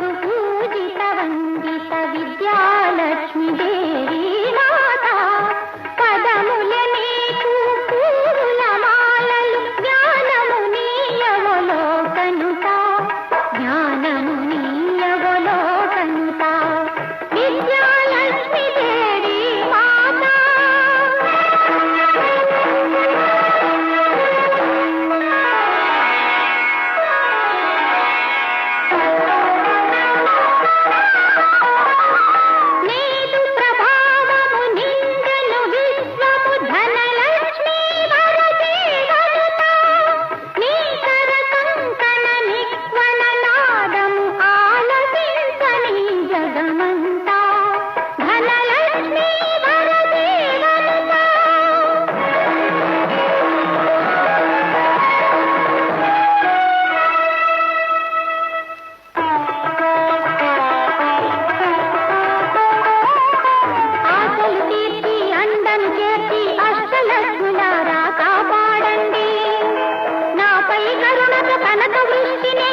గురు పూజిత వందిత విద్యాలక్ష్మీ కరుణత కనక వృష్టినే